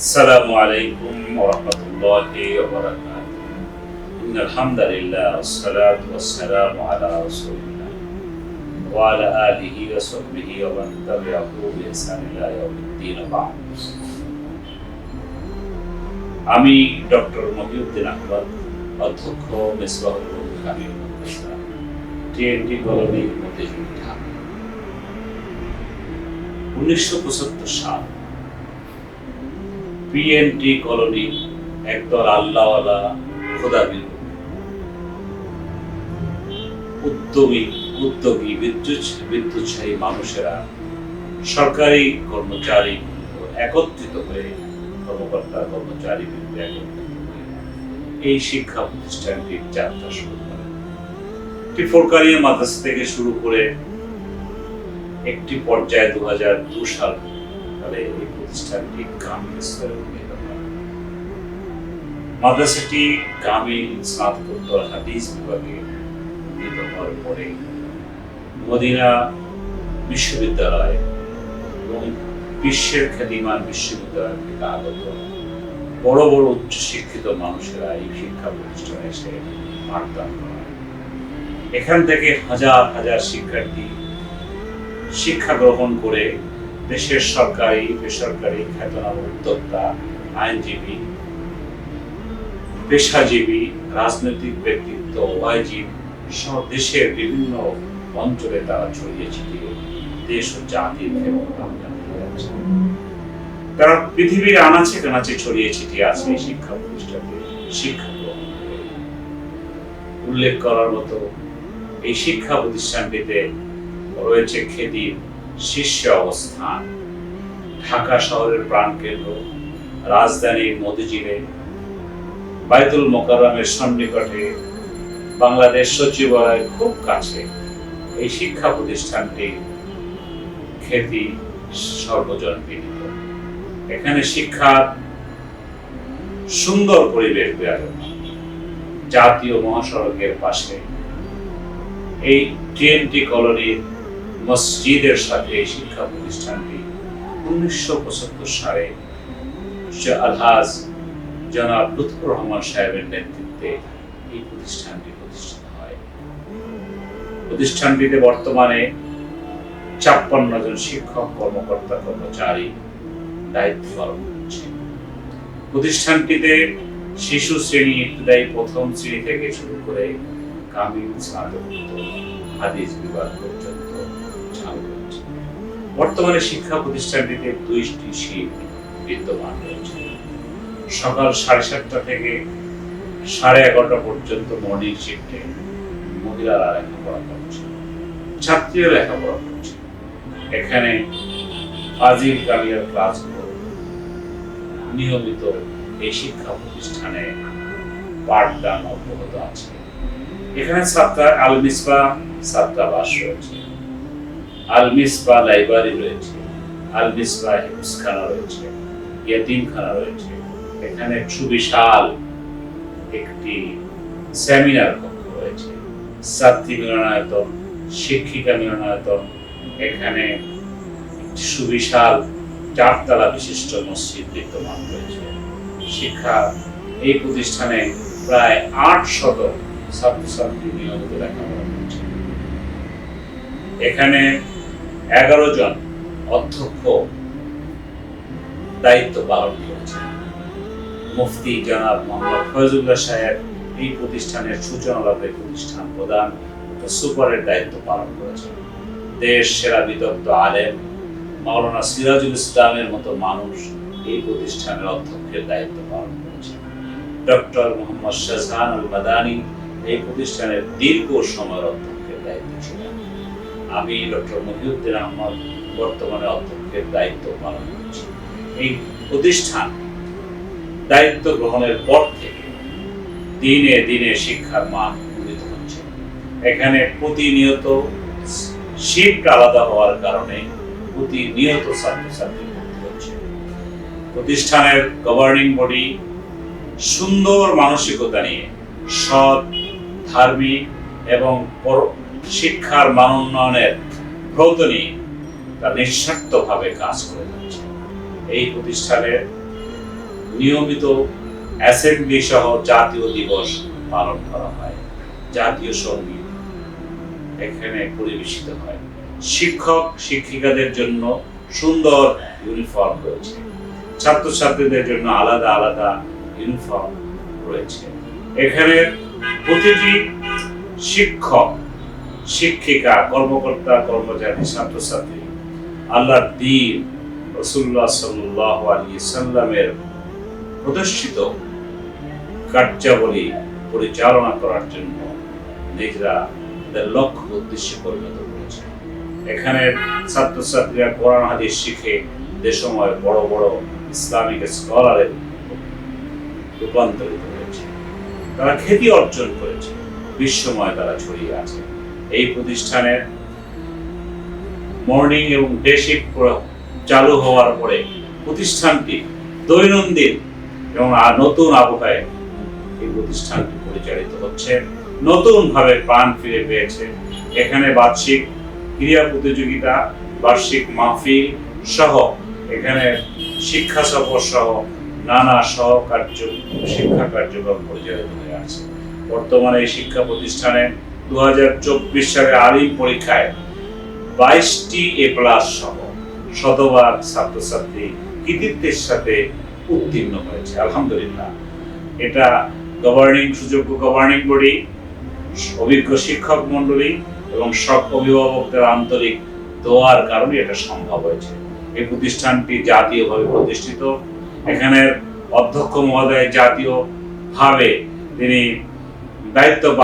السلام عليكم ورحمة الله وبركاته إن الحمد لله والصلاة والسلام على رسول الله وعلى آله وصحبه ومن تبعه بإحسان إلى يوم الدين بعد আমি ডক্টর মহিউদ্দিন আহমদ অধ্যক্ষ Mesbahul Kamil Madrasa TNT colony Motijheel Dhaka উনিশশো পঁচাত্তর সাল পিএনটি কলোনি একদল আল্লাহওয়ালা খোদাবিদ উদ্যমী, উদ্যোগী, বিদ্যুৎ বিদ্যুৎসাহী মানুষেরা সরকারি কর্মচারী একত্রিত হয়ে কর্মকর্তা কর্মচারী এই শিক্ষা প্রতিষ্ঠানটির যাত্রা শুরু করে। একটি ফোরকারিয়া মাদ্রাসা থেকে শুরু করে একটি পর্যায়ে দু সাল পরে মদিনা বিশ্ববিদ্যালয় এবং বিশ্বের খ্যাতিমান বিশ্ববিদ্যালয় থেকে আগত বড় বড় উচ্চ শিক্ষিত মানুষেরা এই শিক্ষা প্রতিষ্ঠানে এসে পাঠদান করায় এখান থেকে হাজার হাজার শিক্ষার্থী শিক্ষা গ্রহণ করে দেশের সরকারি, বেসরকারি খ্যাতনাম উদ্যোক্তা, আইনজীবী, পেশাজীবী, রাজনৈতিক ব্যক্তিত্ব ওয়াইজীব সহ দেশের বিভিন্ন অঞ্চলে তারা ছড়িয়ে ছিটিয়ে দেশ ও জাতির তারা পৃথিবীর আনাচে কানাচে ছড়িয়ে ছিটিয়ে আছে এই শিক্ষা প্রতিষ্ঠানে শিক্ষা গ্রহণ উল্লেখ করার মতো এই শিক্ষা প্রতিষ্ঠানটিতে রয়েছে খ্যাতির শীর্ষে অবস্থান ঢাকা শহরের প্রাণকেন্দ্র রাজধানীর মতিঝিলে, বাইতুল মোকাররমের সন্নিকটে বাংলাদেশ সচিবালয়ের খুব কাছে এই শিক্ষা প্রতিষ্ঠানটি খ্যাতি সর্বজন বিদিত এখানে শিক্ষার সুন্দর পরিবেশ বিরাজমান জাতীয় মহাসড়কের পাশে এই টিএনটি কলোনির মসজিদের সাথে এই শিক্ষা প্রতিষ্ঠানটি উনিশশো পঁচাত্তর সালে আলহাজ জনাব লুৎফুর রহমান সাহেবের নেতৃত্বে এই প্রতিষ্ঠানটি প্রতিষ্ঠিত হয়। প্রতিষ্ঠানটিতে বর্তমানে ছাপ্পান্ন জন শিক্ষক, কর্মকর্তা, কর্মচারী দায়িত্ব পালন করছে। প্রতিষ্ঠানটিতে শিশু শ্রেণি ইত্যাদি প্রথম শ্রেণি থেকে শুরু করে কামিল স্নাতক হাদিস বিভাগ পর্যন্ত বর্তমানে শিক্ষা প্রতিষ্ঠানটিতে দুইটি শিফট বিদ্যমান রয়েছে। সকাল সাড়ে সাতটা থেকে সাড়ে এগারোটা পর্যন্ত মর্নিং শিফটে মহিলারা লেখাপড়া করছে। ছাত্রীরা লেখাপড়া করছে। এখানে ফাজিল কামিয়ার ক্লাসগুলো নিয়মিত এই শিক্ষা প্রতিষ্ঠানে পাঠদান অব্যাহত আছে। এখানে ছাত্রা আল মিসবা ছাত্রাবাস রয়েছে। আল মিসবা লাইব্রেরি রয়েছে আল মিসবা হিফসখানা রয়েছে ইয়েতিমখানা রয়েছে। এখানে সুবিশাল একটি সেমিনার কক্ষ রয়েছে। ছাত্রী মিলনায়তন, শিক্ষিকা মিলনায়তন, এখানে সুবিশাল চারতলা বিশিষ্ট মসজিদ বিদ্যমান রয়েছে। শিক্ষা এই প্রতিষ্ঠানে প্রায় আট শত ছাত্রছাত্রী নিয়মিত লেখাপড়া করছে এখানে এগারো জন অধ্যক্ষ দায়িত্ব পালন করেছে। মুফতি জনাব মোহাম্মদ ফয়জুল্লাহ সাহেব এই প্রতিষ্ঠানের সূচনালগ্নে প্রতিষ্ঠান প্রদান সুপারের দায়িত্ব পালন করেছেন দেশ সেরা বিদগ্ধ আলেম মাওলানা সিরাজুল ইসলামের মতো মানুষ এই প্রতিষ্ঠানের অধ্যক্ষের দায়িত্ব পালন করেছেন ডক্টর মোহাম্মদ শাহজাহান আল মাদানী এই প্রতিষ্ঠানের দীর্ঘ সময়ের অধ্যক্ষের দায়িত্ব ছিলেন। আমি ডক্টর মহিউদ্দিন আহমদ বর্তমানে অধ্যক্ষের দায়িত্ব পালন করছি। এই প্রতিষ্ঠান দায়িত্ব গ্রহণের পর থেকে দিনে দিনে শিক্ষার মান উন্নীত হচ্ছে। এখানে প্রতিনিয়ত শিফট আলাদা হওয়ার কারণে প্রতিনিয়ত ছাত্রছাত্রী ভর্তি হচ্ছে। প্রতিষ্ঠানের গভর্নিং বডি সুন্দর মানসিকতা নিয়ে সৎ, ধার্মিক এবং শিক্ষার মান উন্নয়নের ব্রত নিয়ে তার নিঃস্বার্থভাবে কাজ করে যাচ্ছে। এই প্রতিষ্ঠানের নিয়মিত অ্যাসেম্বলি সহ জাতীয় দিবস পালন করা হয়, জাতীয় সংগীত এখানে পরিবেশিত হয়। শিক্ষক, শিক্ষিকাদের জন্য সুন্দর ইউনিফর্ম রয়েছে। ছাত্রছাত্রীদের জন্য আলাদা আলাদা ইউনিফর্ম রয়েছে। এখানে প্রতিটি শিক্ষক শিক্ষিকা, কর্মকর্তা, কর্মচারী, ছাত্রছাত্রী, আল্লাহর দিন রসুল্লাহ সাল্লাহ আলী সাল্লামের প্রদর্শিত কার্যাবলী পরিচালনা করার জন্য নিজেরা তাদের লক্ষ্য উদ্দেশ্যে পরিণত করেছে এখানে ছাত্রছাত্রীরা কোরআন, হাদিস শিখে দেশময় বড় বড় ইসলামিক স্কলারে রূপান্তরিত হয়েছে। তারা খ্যাতি অর্জন করেছে। বিশ্বময় তারা ছড়িয়ে আছে। এই প্রতিষ্ঠানের মর্নিং এবং ডে চালু হওয়ার পরে প্রতিষ্ঠানটি দৈনন্দিন এবং নতুন আবহাওয়ায় এই প্রতিষ্ঠানটি পরিচালিত হচ্ছে। নতুন ভাবে প্রাণ ফিরে পেয়েছে। এখানে বার্ষিক ক্রীড়া প্রতিযোগিতা, বার্ষিক মাহফিল সহ এখানে শিক্ষা সফর সহ নানা সহকার্য, শিক্ষা কার্যক্রম পরিচালিত হয়ে আছে। বর্তমানে এই শিক্ষা প্রতিষ্ঠানে দু হাজার চব্বিশ সালে আলিম পরীক্ষায় বাইশটি এ প্লাস সহ শতভাগ ছাত্রছাত্রী কৃতিত্বের সাথে উত্তীর্ণ হয়েছে। আলহামদুলিল্লাহ। এটা গভর্নিং সুযোগ্য গভর্নিং বডি অভিজ্ঞ শিক্ষক মন্ডলী এবং সব অভিভাবকদের আন্তরিক দোয়ার কারণে এটা সম্ভব হয়েছে। এই প্রতিষ্ঠানটি জাতীয়ভাবে প্রতিষ্ঠিত। এখানে অধ্যক্ষ মহোদয় জাতীয় ভাবে তিনি দায়িত্ব